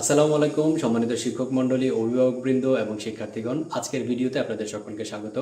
আসসালামু আলাইকুম সম্মানিত শিক্ষক মণ্ডলী অভিভাবকবৃন্দ এবং শিক্ষার্থীগণ। আজকের ভিডিওতে আপনাদের সকলকে স্বাগত।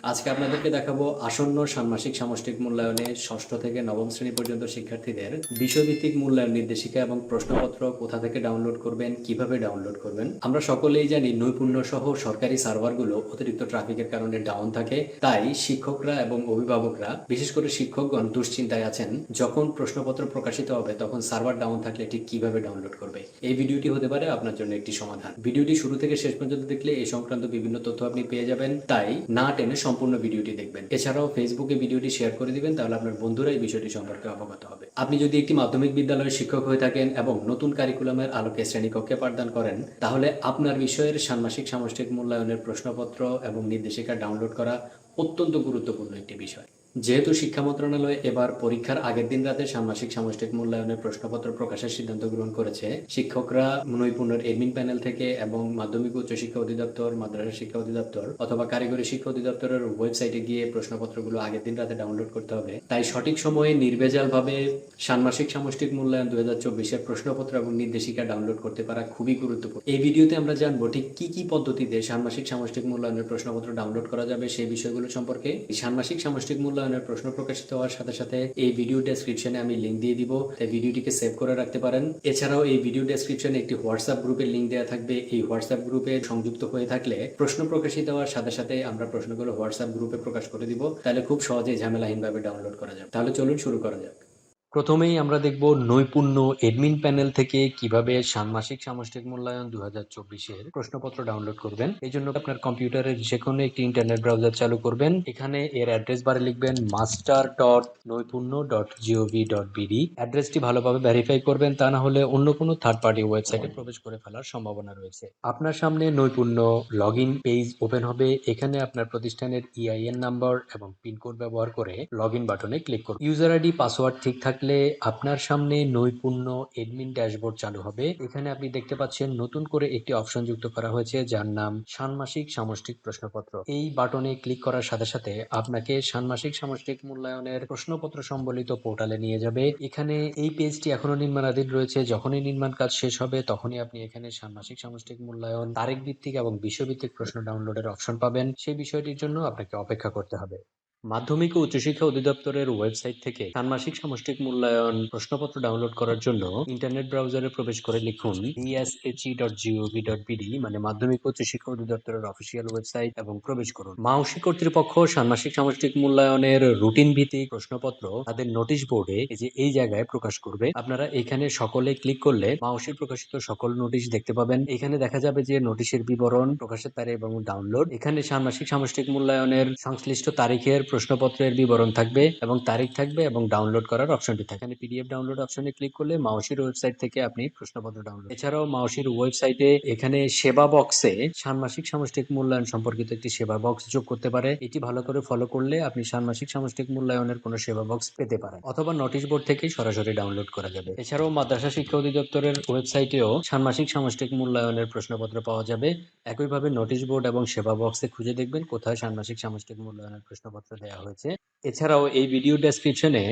আজকে আপনাদেরকে দেখাবো আসন্ন ষান্মাসিক সামষ্টিক মূল্যায়নে ষষ্ঠ থেকে নবম শ্রেণি পর্যন্ত শিক্ষার্থীদের বিষয়ভিত্তিক মূল্যায়ন নির্দেশিকা এবং প্রশ্নপত্র কোথা থেকে ডাউনলোড করবেন, কীভাবে ডাউনলোড করবেন। আমরা সকলেই জানি নৈপুণ্য সহ সরকারি সার্ভারগুলো অতিরিক্ত ট্রাফিকের কারণে ডাউন থাকে। তাই শিক্ষকরা এবং অভিভাবকরা, বিশেষ করে শিক্ষকগণ দুশ্চিন্তায় আছেন। যখন প্রশ্নপত্র প্রকাশিত হবে, তখন সার্ভার ডাউন থাকলে ঠিক কীভাবে ডাউনলোড করবে? এই ভিডিওটি হতে পারে আপনার জন্য একটি সমাধান। ভিডিওটি শুরু থেকে শেষ পর্যন্ত দেখলে এই সংক্রান্ত বিভিন্ন তথ্য আপনি পেয়ে যাবেন। তাই না টেনে সম্পূর্ণ ভিডিওটি দেখবেন। এছাড়াও ফেসবুকে ভিডিওটি শেয়ার করে দিবেন, তাহলে আপনার বন্ধুরা এই বিষয়টি সম্পর্কে অবগত হবে। আপনি যদি একটি মাধ্যমিক বিদ্যালয়ের শিক্ষক হয়ে থাকেন এবং নতুন কারিকুলামের আলোকে শ্রেণীকক্ষে পাঠদান করেন, তাহলে আপনার বিষয়ের ষান্মাসিক সামষ্টিক মূল্যায়নের প্রশ্নপত্র এবং নির্দেশিকা ডাউনলোড করা অত্যন্ত গুরুত্বপূর্ণ একটি বিষয়। যেহেতু শিক্ষা মন্ত্রণালয় এবার পরীক্ষার আগের দিন রাতে ষান্মাসিক সামষ্টিক মূল্যায়নের প্রশ্নপত্র প্রকাশের সিদ্ধান্ত গ্রহণ করেছে। শিক্ষকরা নৈপুণ্যের এডমিন প্যানেল থেকে এবং মাধ্যমিক উচ্চ শিক্ষা অধিদপ্তর, মাদ্রাসা শিক্ষা অধিদপ্তর অথবা কারিগরি শিক্ষা অধিদপ্তরের ওয়েবসাইটে গিয়ে প্রশ্নপত্রগুলো আগের দিন রাতে ডাউনলোড করতে হবে। তাই সঠিক সময়ে নির্ভেজাল ভাবে ষান্মাসিক সামষ্টিক মূল্যায়ন দুই হাজার চব্বিশের প্রশ্নপত্র এবং নির্দেশিকা ডাউনলোড করতে পারা খুবই গুরুত্বপূর্ণ। এই ভিডিওতে আমরা জানব ঠিক কি কি পদ্ধতিতে ষান্মাসিক সামষ্টিক মূল্যায়নের প্রশ্নপত্র ডাউনলোড করা যাবে সেই বিষয়গুলো সম্পর্কে। ষান্মাসিক সামষ্টিক মূল্যায়নের প্রশ্ন প্রকাশিত হওয়ার সাথে সাথে এই ভিডিও ডেসক্রিপশনে আমি লিঙ্ক দিয়ে দিব। তাই ভিডিওটিকে সেভ করে রাখতে পারেন। এছাড়াও এই ভিডিও ডেসক্রিপশনে একটি হোয়াটসঅ্যাপ গ্রুপের লিঙ্ক দেওয়া থাকবে। এই হোয়াটসঅ্যাপ গ্রুপে সংযুক্ত হয়ে থাকলে প্রশ্ন প্রকাশিত হওয়ার সাথে সাথে আমরা প্রশ্নগুলো হোয়াটসঅ্যাপ গ্রুপে প্রকাশ করে দিব। তাহলে খুব সহজেই ঝামেলাহীনভাবে ডাউনলোড করা যাবে। তাহলে চলুন শুরু করা যাক। প্রথমেই আমরা দেখব নৈপুণ্য এডমিন প্যানেল থেকে কীভাবে ষান্মাসিক সামষ্টিক মূল্যায়ন দু হাজার চব্বিশের প্রশ্নপত্র ডাউনলোড করবেন। এই জন্য আপনার কম্পিউটারের যে কোনো একটি ইন্টারনেট ব্রাউজার চালু করবেন। এখানে এর অ্যাড্রেস বারে লিখবেন master dot Noipunno dot G O V dot B D অ্যাড্রেসটি ভালোভাবে ভেরিফাই করবেন, তা না হলে অন্য কোনো থার্ড পার্টি ওয়েবসাইটে প্রবেশ করে ফেলার সম্ভাবনা রয়েছে। আপনার সামনে নৈপুণ্য লগ ইন পেজ ওপেন হবে। এখানে আপনার প্রতিষ্ঠানের ইআইএন নাম্বার এবং পিনকোড ব্যবহার করে লগ ইন বাটনে ক্লিক করুন ইউজার আইডি পাসওয়ার্ড ঠিক থাকলে আপনার সামনে নৈপুণ্য এডমিন ড্যাশবোর্ড চালু হবে। এখানে আপনি দেখতে পাচ্ছেন নতুন করে একটি অপশন যুক্ত করা হয়েছে যার নাম ষান্মাসিক সামষ্টিক প্রশ্নপত্র। এই বাটনে ক্লিক করার সাথে সাথে আপনাকে ষান্মাসিক সামষ্টিক মূল্যায়নের প্রশ্নপত্র সম্বলিত পোর্টালে নিয়ে যাবে। এখানে এই পেজটি এখনও নির্মাণাধীন রয়েছে। যখনই নির্মাণ কাজ শেষ হবে, তখনই আপনি এখানে ষান্মাসিক সামষ্টিক মূল্যায়ন, তারিখ ভিত্তিক এবং বিশ্বভিত্তিক প্রশ্ন ডাউনলোডের অপশন পাবেন। সেই বিষয়টির জন্য আপনাকে অপেক্ষা করতে হবে। মাধ্যমিক ও উচ্চশিক্ষা অধিদপ্তরের ওয়েবসাইট থেকে ষান্মাসিক সামষ্টিক মূল্যায়ন প্রশ্নপত্র ডাউনলোড করার জন্য ইন্টারনেট ব্রাউজারে প্রবেশ করে লিখুন D S H E dot G O V dot B D মানে মাধ্যমিক ও উচ্চশিক্ষা অধিদপ্তরের অফিসিয়াল ওয়েবসাইট, এবং প্রবেশ করুন। মাউসি কর্তৃপক্ষ ষান্মাসিক সামষ্টিক মূল্যায়নের রুটিন ভিত্তিক প্রশ্নপত্র তাদের নোটিশ বোর্ডে যে এই জায়গায় প্রকাশ করবে। আপনারা এখানে সকলে ক্লিক করলে মাউসির প্রকাশিত সকল নোটিশ দেখতে পাবেন। এখানে দেখা যাবে যে নোটিশের বিবরণ প্রকাশের তারিখ এবং ডাউনলোড। এখানে ষান্মাসিক সামষ্টিক মূল্যায়নের সংশ্লিষ্ট তারিখের প্রশ্নপত্রের বিবরণ থাকবে এবং তারিখ থাকবে এবং ডাউনলোড করার অপশনটি থাকে। এখানে পিডিএফ ডাউনলোড অপশনে ক্লিক করলে মাউসির ওয়েবসাইট থেকে আপনি প্রশ্নপত্র ডাউনলোড এছাড়াও মাউসির ওয়েবসাইটে এখানে সেবা বক্সে ষান্মাসিক সামষ্টিক মূল্যায়ন সম্পর্কিত একটি সেবা বক্স যোগ করতে পারে। এটি ভালো করে ফলো করলে আপনি ষান্মাসিক সামষ্টিক মূল্যায়নের কোনো সেবা বক্স পেতে পারেন অথবা নোটিশ বোর্ড থেকে সরাসরি ডাউনলোড করা যাবে। এছাড়াও মাদ্রাসা শিক্ষা অধিদপ্তরের ওয়েবসাইটেও ষান্মাসিক সামষ্টিক মূল্যায়নের প্রশ্নপত্র পাওয়া যাবে। একইভাবে নোটিশ বোর্ড এবং সেবা বক্সে খুঁজে দেখবেন কোথায় ষান্মাসিক সামষ্টিক মূল্যায়নের প্রশ্নপত্র দেওয়া হয়েছে। এছাড়াও এই ভিডিও ডেসক্রিপশনে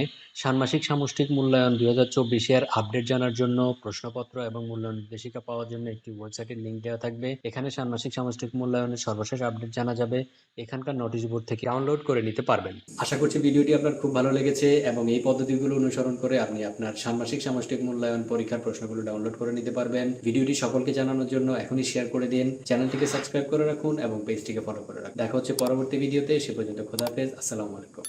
ষান্মাসিক সামষ্টিক মূল্যায়ন দুই হাজার চব্বিশের আপডেট জানার জন্য প্রশ্নপত্র এবং মূল্যায়ন নির্দেশিকা পাওয়ার জন্য একটি ওয়েবসাইটের লিঙ্ক দেওয়া থাকবে। এখানে ষান্মাসিক সামষ্টিক মূল্যায়নের সর্বশেষ আপডেট জানা যাবে। এখানকার নোটিশ বোর্ড থেকে ডাউনলোড করে নিতে পারবেন। আশা করছি ভিডিওটি আপনার খুব ভালো লেগেছে এবং এই পদ্ধতিগুলো অনুসরণ করে আপনি আপনার ষান্মাসিক সামষ্টিক মূল্যায়ন পরীক্ষার প্রশ্নগুলো ডাউনলোড করে নিতে পারবেন। ভিডিওটি সকলকে জানানোর জন্য এখনই শেয়ার করে দিন। চ্যানেলটিকে সাবস্ক্রাইব করে রাখুন এবং পেজটিকে ফলো করে রাখুন। দেখা হচ্ছে পরবর্তী ভিডিওতে সে পর্যন্ত খোদাফেজ আসসালামু আলাইকুম।